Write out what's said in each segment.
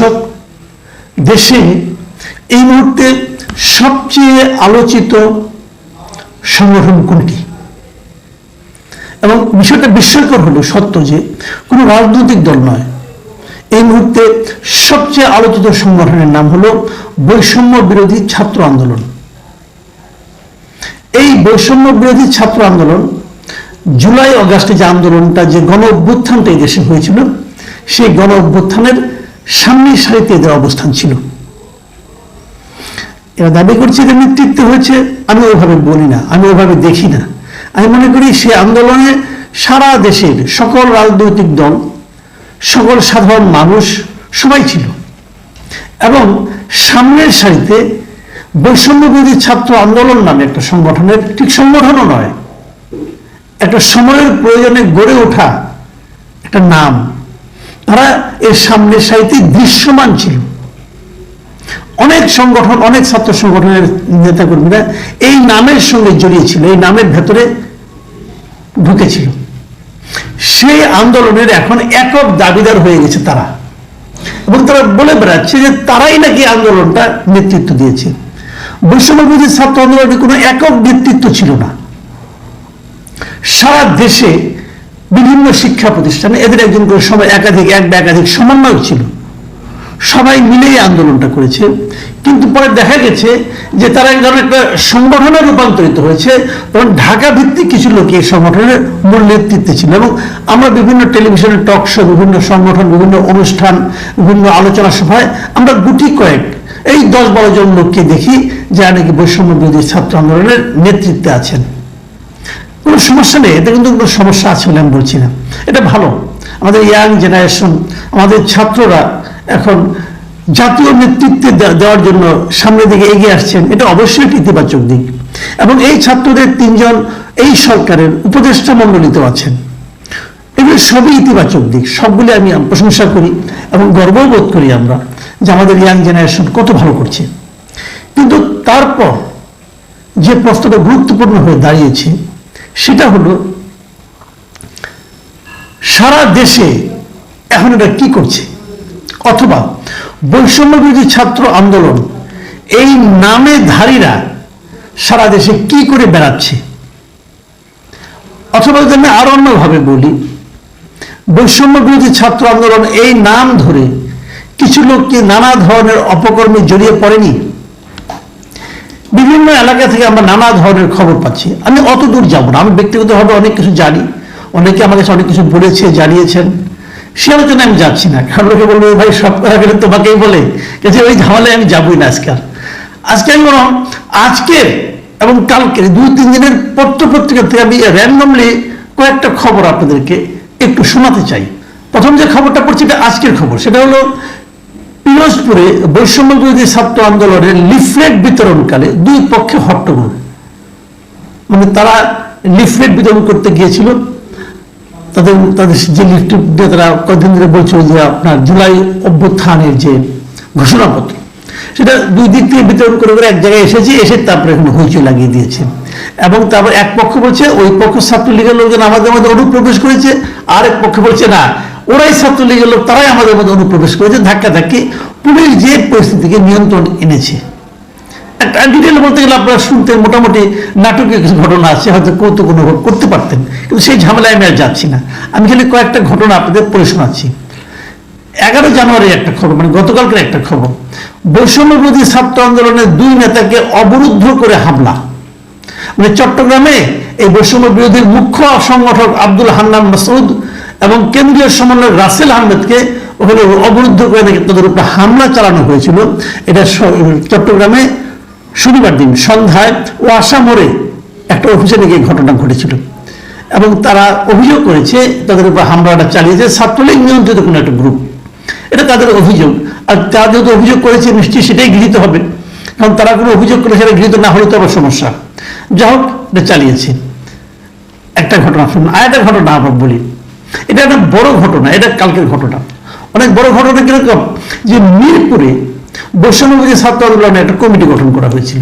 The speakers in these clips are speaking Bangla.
দর্শক দেশে এই মুহূর্তে সবচেয়ে আলোচিত সংগঠন কোনটি? এবং বিষয়টা বিস্ময়কর হলো, সত্য যে কোনো রাজনৈতিক দল নয়। এই মুহূর্তে সবচেয়ে আলোচিত সংগঠনের নাম হলো বৈষম্য বিরোধী ছাত্র আন্দোলন। এই বৈষম্য বিরোধী ছাত্র আন্দোলন জুলাই অগাস্টে যে আন্দোলনটা, যে গণ অভ্যুত্থানটা এই দেশে হয়েছিল, সেই গণ অভ্যুত্থানের সামনের সারিতে এদের অবস্থান ছিল। এরা দাবি করছে যে নেতৃত্ব হয়েছে, আমি ওইভাবে বলি না, আমি ওইভাবে দেখি না। আমি মনে করি সে আন্দোলনে সারা দেশের সকল রাজনৈতিক দল, সকল সাধারণ মানুষ সবাই ছিল। এবং সামনের সারিতে বৈষম্য বিরোধী ছাত্র আন্দোলন নামে একটা সংগঠনের, ঠিক সংগঠনও নয়, একটা সময়ের প্রয়োজনে গড়ে ওঠা একটা নাম। তারা এর সামনের সারিতে দৃশ্যমান ছিল। অনেক সংগঠন, অনেক ছাত্র সংগঠনের নেতাকর্মীরা এই নামের সঙ্গে জড়িয়ে ছিল, এই নামের ভেতরে ঢুকেছিল। সেই আন্দোলনের এখন একক দাবিদার হয়ে গেছে তারা। এবং তারা বলে বেড়াচ্ছে যে তারাই নাকি আন্দোলনটা নেতৃত্ব দিয়েছে। বৈষম্য বিরোধী ছাত্র আন্দোলনের কোনো একক নেতৃত্ব ছিল না। সারা দেশে বিভিন্ন শিক্ষা প্রতিষ্ঠানে এদের একজন করে সবাই একাধিক, এক বা একাধিক সমন্বয়ক ছিল। সবাই মিলেই আন্দোলনটা করেছে। কিন্তু পরে দেখা গেছে যে তারা এক ধরনের একটা সংগঠনে রূপান্তরিত হয়েছে। তখন ঢাকা ভিত্তিক কিছু লোক এই সংগঠনের মূল নেতৃত্বে ছিল এবং আমরা বিভিন্ন টেলিভিশনের টক শো, বিভিন্ন সংগঠন, বিভিন্ন অনুষ্ঠান, বিভিন্ন আলোচনা সভায় আমরা গুটি কয়েক, এই দশ বারো জন লোককে দেখি যারা নাকি বৈষম্য বিরোধী ছাত্র আন্দোলনের নেতৃত্বে আছেন। কোনো সমস্যা নেই, এতে কিন্তু কোনো সমস্যা আছে বলে আমি বলছি না। এটা ভালো। আমাদের ইয়াং জেনারেশন আমাদের ছাত্ররা এখন জাতীয় নেতৃত্বে দেওয়ার জন্য সামনের দিকে এগিয়ে আসছেন, এটা অবশ্যই একটি ইতিবাচক দিক। এবং এই ছাত্রদের তিনজন এই সরকারের উপদেষ্টা মণ্ডলীতেও আছেন। এগুলো সবই ইতিবাচক দিক, সবগুলি আমি প্রশংসা করি এবং গর্বও বোধ করি আমরা যে আমাদের ইয়াং জেনারেশন কত ভালো করছে। কিন্তু তারপর যে প্রশ্নটা গুরুত্বপূর্ণ হয়ে দাঁড়িয়েছে সেটা হলো, সারা দেশে এখন এটা কি করছে? অথবা বৈষম্য বিরোধী ছাত্র আন্দোলন, এই নামে ধারীরা সারা দেশে কি করে বেড়াচ্ছে? অথবা যদি আমি আরও অন্যভাবে বলি, বৈষম্য বিরোধী ছাত্র আন্দোলন এই নাম ধরে কিছু লোককে নানা ধরনের অপকর্মে জড়িয়ে পড়েনি? বিভিন্ন এলাকা থেকে আমরা নানা ধরনের খবর পাচ্ছি। আমি অত দূর যাব না। আমি ব্যক্তিগতভাবে অনেক কিছু জানি। অনেকে আমার কাছে অনেক কিছু বলেছে, জানিয়েছেন। সে আলোচনায় আমি যাচ্ছি না। কারণ লোকে বলবে ভাই, সব গেলে তোমাকেই বলে। যে ওই ঝামেলায় আমি যাবই না আজকে আর। আজকে আমি বরং আজকের এবং কালকের দুই তিন দিনের পত্র পত্রিকা থেকে আমি র্যান্ডমলি কয়েকটা খবর আপনাদেরকে একটু শোনাতে চাই। প্রথম যে খবরটা পড়ছি, এটা আজকের খবর। সেটা হলো পিরোজপুরে বৈষম্য বিরোধী ছাত্র আন্দোলনের লিফলেট বিতরণকালে দুই পক্ষে হট্টগোল। মানে তারা লিফলেট বিতরণ করতে গিয়েছিল। তাদের তাদের যে লিফলেট দিয়ে তারা কয়েকদিন ধরে বলছিল যে আপনার জুলাই অভ্যুত্থানের যে ঘোষণাপত্র, সেটা দুই দিক থেকে বিতরণ করে করে এক জায়গায় এসেছে, এসে তারপরে এখানে হইচই লাগিয়ে দিয়েছে। এবং তারপর এক পক্ষ বলছে, ওই পক্ষ ছাত্রলীগের লোকজন আমাদের মধ্যে অনুপ্রবেশ করেছে আর এক পক্ষ বলছে, না ওরাই ছাত্রলীগের লোক তারাই আমাদের মধ্যে অনুপ্রবেশ করেছে, ধাক্কা ধাক্কি। পুলিশ যে পরিস্থিতিকে নিয়ন্ত্রণ এনেছে। একটা ডিটেল বলতে গেলে আপনারা শুনতে মোটামুটি নাটকীয় কিছু ঘটনা আছে, হয়তো কৌতুক অনুভব করতে পারতেন, কিন্তু সেই ঝামেলায় আমি আর যাচ্ছি না। আমি খালি কয়েকটা ঘটনা আপনাদের পড়ে শোনাচ্ছি। এগারো জানুয়ারির একটা খবর মানে গতকালকের একটা খবর। বৈষম্য বিরোধী ছাত্র আন্দোলনের দুই নেতাকে অবরুদ্ধ করে হামলা। মানে চট্টগ্রামে এই বৈষম্য বিরোধী মুখ্য সংগঠক আব্দুল হান্নান মাসুদ এবং কেন্দ্রীয় সমন্বয়ক রাসেল আহমেদকে ওখানে অবরুদ্ধ করে নাকি তাদের উপরে হামলা চালানো হয়েছিল। এটা চট্টগ্রামে শনিবার দিন সন্ধ্যায় ওয়াসা মোড়ে একটা অফিসে নাকি ঘটনা ঘটেছিল। এবং তারা অভিযোগ করেছে তাদের উপর হামলাটা চালিয়েছে ছাত্রলীগ নিয়ন্ত্রিত কোনো একটা গ্রুপ এটা তাদের অভিযোগ। আর তারা যেহেতু অভিযোগ করেছে, নিশ্চয়ই সেটাই গৃহীত হবে। কারণ তারা কোনো অভিযোগ করে সেটা গৃহীত না হলে তো আবার সমস্যা। যা হোক, এটা চালিয়েছে। একটা ঘটনা শুনুন আর একটা ঘটনা আবার বলি। এটা একটা বড় ঘটনা, এটা কালকের ঘটনা। অনেক বড় ঘটনা কীরকম? যে মিরপুরে বৈষম্যবিধি ছাত্র আন্দোলনে একটা কমিটি গঠন করা হয়েছিল।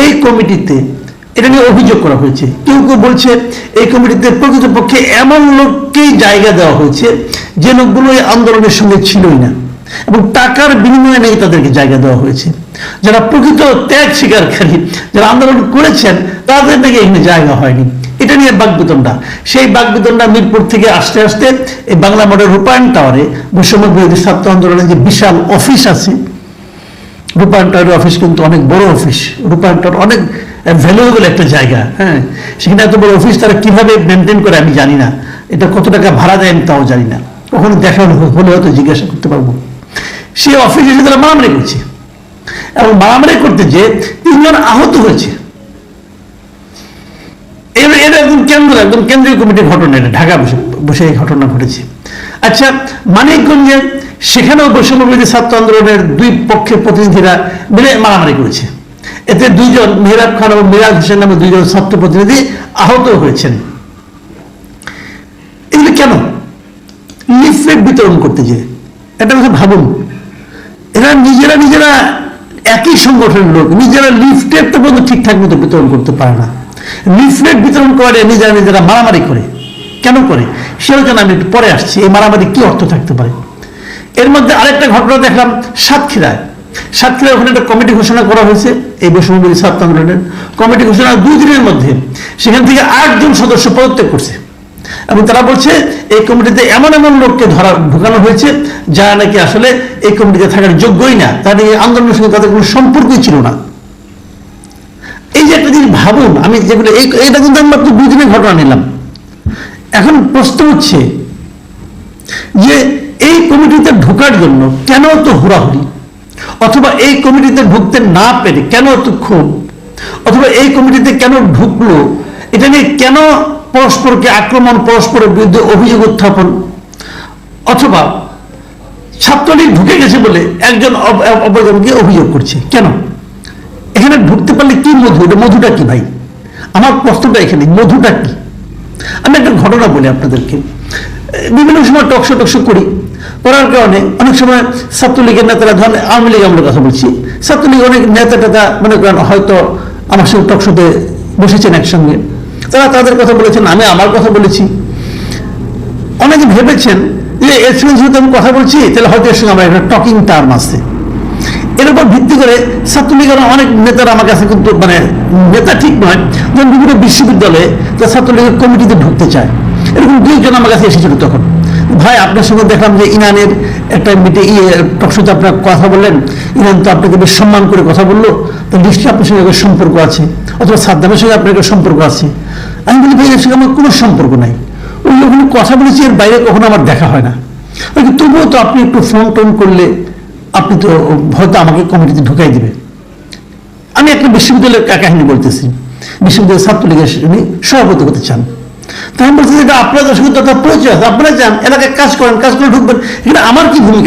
এই কমিটিতে এটা নিয়ে অভিযোগ করা হয়েছে। কেউ কেউ বলছে, এই কমিটিতে প্রকৃতপক্ষে এমন লোককেই জায়গা দেওয়া হয়েছে যে লোকগুলো এই আন্দোলনের সঙ্গে ছিলই না। এবং টাকার বিনিময়ে নেই তাদেরকে জায়গা দেওয়া হয়েছে। যারা প্রকৃত ত্যাগ স্বীকারকারী যারা আন্দোলন করেছেন, তাদের নাকি এখানে জায়গা হয়নি। এটা নিয়ে বাগবিতণ্ডা। সেই বাগবিতণ্ডা মিরপুর থেকে আসতে আসতে এই বাংলা মডেল রূপায়ণ টাওয়ারে বৈষম্য বিরোধী ছাত্র আন্দোলনের যে বিশাল অফিস আছে, রূপায়ণ টাওয়ারের অফিস কিন্তু অনেক বড় অফিস। রূপায়ণ টাওয়ার অনেক ভ্যালুয়েবল একটা জায়গা হ্যাঁ। সেখানে এত বড় অফিস তারা কীভাবে মেনটেন করে আমি জানি না। এটা কত টাকা ভাড়া দেয় আমি তাও জানি না। কখনো দেখা হলে হয়তো জিজ্ঞাসা করতে পারব। সে অফিসে এসে তারা মারামারি করছে। এবং মারামারি করতে যে তিনজন আহত হয়েছে। এটা একদম কেন্দ্র, একদম কেন্দ্রীয় ঘটনা এটা, ঢাকা বসে এই ঘটনা ঘটেছে। আচ্ছা মানিকগঞ্জে সেখানেও বৈষম্য বিরোধী ছাত্র আন্দোলনের দুই পক্ষের প্রতিনিধিরা মিলে মারামারি করেছে। এতে দুইজন মেহরাব খান এবং মিরাজ হোসেন নামে দুইজন ছাত্র প্রতিনিধি আহত হয়েছেন। এগুলো কেন? লিফলেট বিতরণ করতে যে এটা কথা ভাবুন, এরা নিজেরা নিজেরা একই সংগঠনের লোক, নিজেরা লিফলেট তো পর্যন্ত ঠিকঠাক মতো বিতরণ করতে পারে না। লিফলেট বিতরণ করে, নিজেরা নিজেরা মারামারি করে। কেন করে? যেন আমি একটু পরে আসছি। এই মারামারি কি অর্থ থাকতে পারে? এর মধ্যে আরেকটা ঘটনা দেখলাম সাতক্ষীরায়। সাতক্ষীরায় ওখানে একটা কমিটি ঘোষণা করা হয়েছে, এই বৈষম্যবিরোধী ছাত্র আন্দোলনের। কমিটি ঘোষণা দুই দিনের মধ্যে। সেখান থেকে আটজন সদস্য পদত্যাগ করছে। এবং তারা বলছে, এই কমিটিতে এমন এমন লোককে ধরা, ঢুকানো হয়েছে, যারা নাকি আসলে এই কমিটিতে থাকার যোগ্যই না। তাদের এই আন্দোলনের সঙ্গে তাদের কোনো সম্পর্কই ছিল না। যে একটা জিনিস ভাবুন, আমি যেগুলো এটা কিন্তু আমি মাত্র দুই দিনের ঘটনা নিলাম। এখন প্রশ্ন হচ্ছে যে এই কমিটিতে ঢোকার জন্য কেন তো হুড়াহুড়ি? অথবা এই কমিটিতে ঢুকতে না পেরে কেন তো ক্ষোভ? অথবা এই কমিটিতে কেন ঢুকলো? এটা নিয়ে কেন পরস্পরকে আক্রমণ, পরস্পরের বিরুদ্ধে অভিযোগ উত্থাপন? অথবা ছাত্রলীগ ঢুকে গেছে বলে একজন অপ- অপ- অপরজনকে অভিযোগ করছে। কেন? এখানে ঢুকতে পারলে কি মধু এটা মধুটা কি ভাই? আমার প্রশ্নটা এখানে, মধুটা কি? আমি একটা ঘটনা বলি আপনাদেরকে। বিভিন্ন সময় টকশো টকশো করি। করার কারণে অনেক সময় ছাত্রলীগের নেতারা, ধরেন আওয়ামী লীগ আমরা কথা বলছি। ছাত্রলীগ অনেক নেতা টেতা মনে করেন হয়তো আমার সঙ্গে টকশোতে বসেছেন একসঙ্গে। তারা তাদের কথা বলেছেন, আমি আমার কথা বলেছি। অনেকে ভেবেছেন যে, এর সঙ্গে যেহেতু আমি কথা বলছি, তাহলে হয়তো এর সঙ্গে আমার একটা টকিং টার্ম আছে। এর উপর ভিত্তি করে ছাত্রলীগের অনেক নেতারা আমার কাছে কিন্তু মানে নেতা ঠিক নয়, যেমন বিভিন্ন বিশ্ববিদ্যালয়ে তারা ছাত্রলীগের কমিটিতে ঢুকতে চায়। এরকম দুইজন আমার কাছে এসেছিল তখন। ভাই, আপনার সঙ্গে দেখলাম যে ইনানের একটা মিটে ইয়ে টকশোতে আপনার কথা বললেন। ইনান তো আপনাকে বেশ সম্মান করে কথা বলল। তো নিশ্চয়ই আপনার সঙ্গে সম্পর্ক আছে, অথবা সাদ্দামের সঙ্গে আপনার সম্পর্ক আছে। আমি বলি, ভাই, এর সঙ্গে আমার কোনো সম্পর্ক নাই। ওই ওখানে কথা বলেছি, এর বাইরে কখনো আমার দেখা হয় না। তবুও তো আপনি একটু ফোন টোন করলে আপনি তো হয়তো আমাকে কমিটিতে ঢুকাই দিবে। আমি একটা বিশ্ববিদ্যালয়ের কাহিনী বলতেছি। বিশ্ববিদ্যালয়ের ছাত্রলীগের উনি সভাপতি হতে চান। তাই আমি বলছি এটা আপনাদের সঙ্গে তথা পরিচয় আছে আপনারা যান এলাকায় কাজ করেন, কাজ করে ঢুকবেন। এখানে আমার কি ভূমিকা?